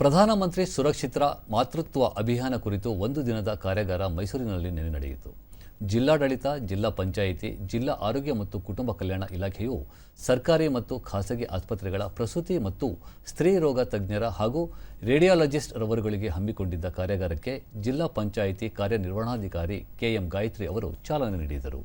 ಪ್ರಧಾನಮಂತ್ರಿ ಸುರಕ್ಷಿತ ಮಾತೃತ್ವ ಅಭಿಯಾನ ಕುರಿತು ಒಂದು ದಿನದ ಕಾರ್ಯಾಗಾರ ಮೈಸೂರಿನಲ್ಲಿ ನಿನ್ನೆ ನಡೆಯಿತು. ಜಿಲ್ಲಾಡಳಿತ, ಜಿಲ್ಲಾ ಪಂಚಾಯಿತಿ, ಜಿಲ್ಲಾ ಆರೋಗ್ಯ ಮತ್ತು ಕುಟುಂಬ ಕಲ್ಯಾಣ ಇಲಾಖೆಯು ಸರ್ಕಾರಿ ಮತ್ತು ಖಾಸಗಿ ಆಸ್ಪತ್ರೆಗಳ ಪ್ರಸೂತಿ ಮತ್ತು ಸ್ತ್ರೀ ರೋಗ ತಜ್ಞರ ಹಾಗೂ ರೇಡಿಯಾಲಜಿಸ್ಟ್ ರವರುಗಳಿಗೆ ಹಮ್ಮಿಕೊಂಡಿದ್ದ ಕಾರ್ಯಾಗಾರಕ್ಕೆ ಜಿಲ್ಲಾ ಪಂಚಾಯಿತಿ ಕಾರ್ಯನಿರ್ವಹಣಾಧಿಕಾರಿ ಕೆಎಂ ಗಾಯತ್ರಿ ಅವರು ಚಾಲನೆ ನೀಡಿದರು.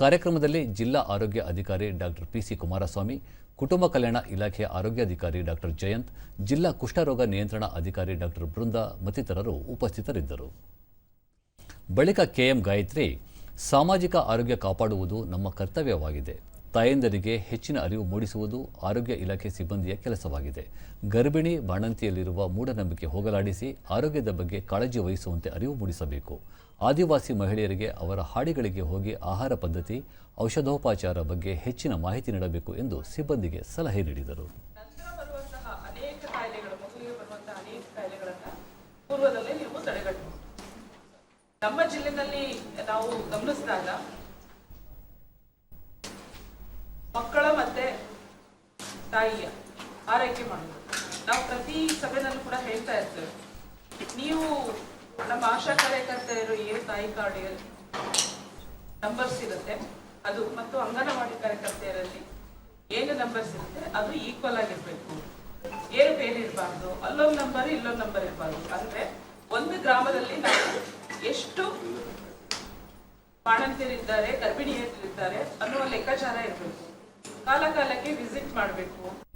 ಕಾರ್ಯಕ್ರಮದಲ್ಲಿ ಜಿಲ್ಲಾ ಆರೋಗ್ಯ ಅಧಿಕಾರಿ ಡಾಕ್ಟರ್ ಪಿಸಿ ಕುಮಾರಸ್ವಾಮಿ, ಕುಟುಂಬ ಕಲ್ಯಾಣ ಇಲಾಖೆಯ ಆರೋಗ್ಯಾಧಿಕಾರಿ ಡಾಕ್ಟರ್ ಜಯಂತ್, ಜಿಲ್ಲಾ ಕುಷ್ಠರೋಗ ನಿಯಂತ್ರಣ ಅಧಿಕಾರಿ ಡಾಕ್ಟರ್ ಬೃಂದ ಮತ್ತಿತರರು ಉಪಸ್ಥಿತರಿದ್ದರು. ಬಳಿಕ ಕೆಎಂ ಗಾಯತ್ರಿ, ಸಾಮಾಜಿಕ ಆರೋಗ್ಯ ಕಾಪಾಡುವುದು ನಮ್ಮ ಕರ್ತವ್ಯವಾಗಿದೆ. ತಾಯಂದರಿಗೆ ಹೆಚ್ಚಿನ ಅರಿವು ಮೂಡಿಸುವುದು ಆರೋಗ್ಯ ಇಲಾಖೆ ಸಿಬ್ಬಂದಿಯ ಕೆಲಸವಾಗಿದೆ. ಗರ್ಭಿಣಿ ಬಾಣಂತಿಯಲ್ಲಿರುವ ಮೂಢನಂಬಿಕೆ ಹೋಗಲಾಡಿಸಿ ಆರೋಗ್ಯದ ಬಗ್ಗೆ ಕಾಳಜಿ ವಹಿಸುವಂತೆ ಅರಿವು ಮೂಡಿಸಬೇಕು. ಆದಿವಾಸಿ ಮಹಿಳೆಯರಿಗೆ ಅವರ ಹಾಡಿಗಳಿಗೆ ಹೋಗಿ ಆಹಾರ ಪದ್ಧತಿ, ಔಷಧೋಪಚಾರ ಬಗ್ಗೆ ಹೆಚ್ಚಿನ ಮಾಹಿತಿ ನೀಡಬೇಕು ಎಂದು ಸಿಬ್ಬಂದಿಗೆ ಸಲಹೆ ನೀಡಿದರು. ನಮ್ಮ ಜಿಲ್ಲೆಯಲ್ಲಿ ನಾವು ಗಮನಿಸಿದಾಗ ಮಕ್ಕಳ ಮತ್ತೆ ತಾಯಿಯ ಆರೈಕೆ ಮಾಡೋದು ನಾವು ಪ್ರತಿ ಸಭೆನಲ್ಲೂ ಕೂಡ ಹೇಳ್ತಾ ಇರ್ತೇವೆ, ನೀವು ನಮ್ಮ ಆಶಾ ಕಾರ್ಯಕರ್ತೆಯರು ಏನು ತಾಯಿ ಕಾರ್ಡ್ ನಂಬರ್ಸ್ ಇರುತ್ತೆ ಅದು ಮತ್ತು ಅಂಗನವಾಡಿ ಕಾರ್ಯಕರ್ತೆಯರಲ್ಲಿ ಏನು ನಂಬರ್ಸ್ ಇರುತ್ತೆ ಅದು ಈಕ್ವಲ್ ಆಗಿರ್ಬೇಕು. ಏನು ಬೇರೆ ಇರಬಾರ್ದು, ಅಲ್ಲೊಂದು ನಂಬರ್, ಇಲ್ಲೊಂದು ನಂಬರ್ ಇರಬಾರ್ದು. ಅಂದ್ರೆ ಒಂದು ಗ್ರಾಮದಲ್ಲಿ ನಾವು ಎಷ್ಟು ಬಾಣಂತಿಯರಿದ್ದಾರೆ ಗರ್ಭಿಣಿಯರಿದ್ದಾರೆ ಅನ್ನುವ ಲೆಕ್ಕಾಚಾರ ಇರಬೇಕು. ಕಾಲ ಕಾಲಕ್ಕೆ ವಿಸಿಟ್ ಮಾಡಬೇಕು.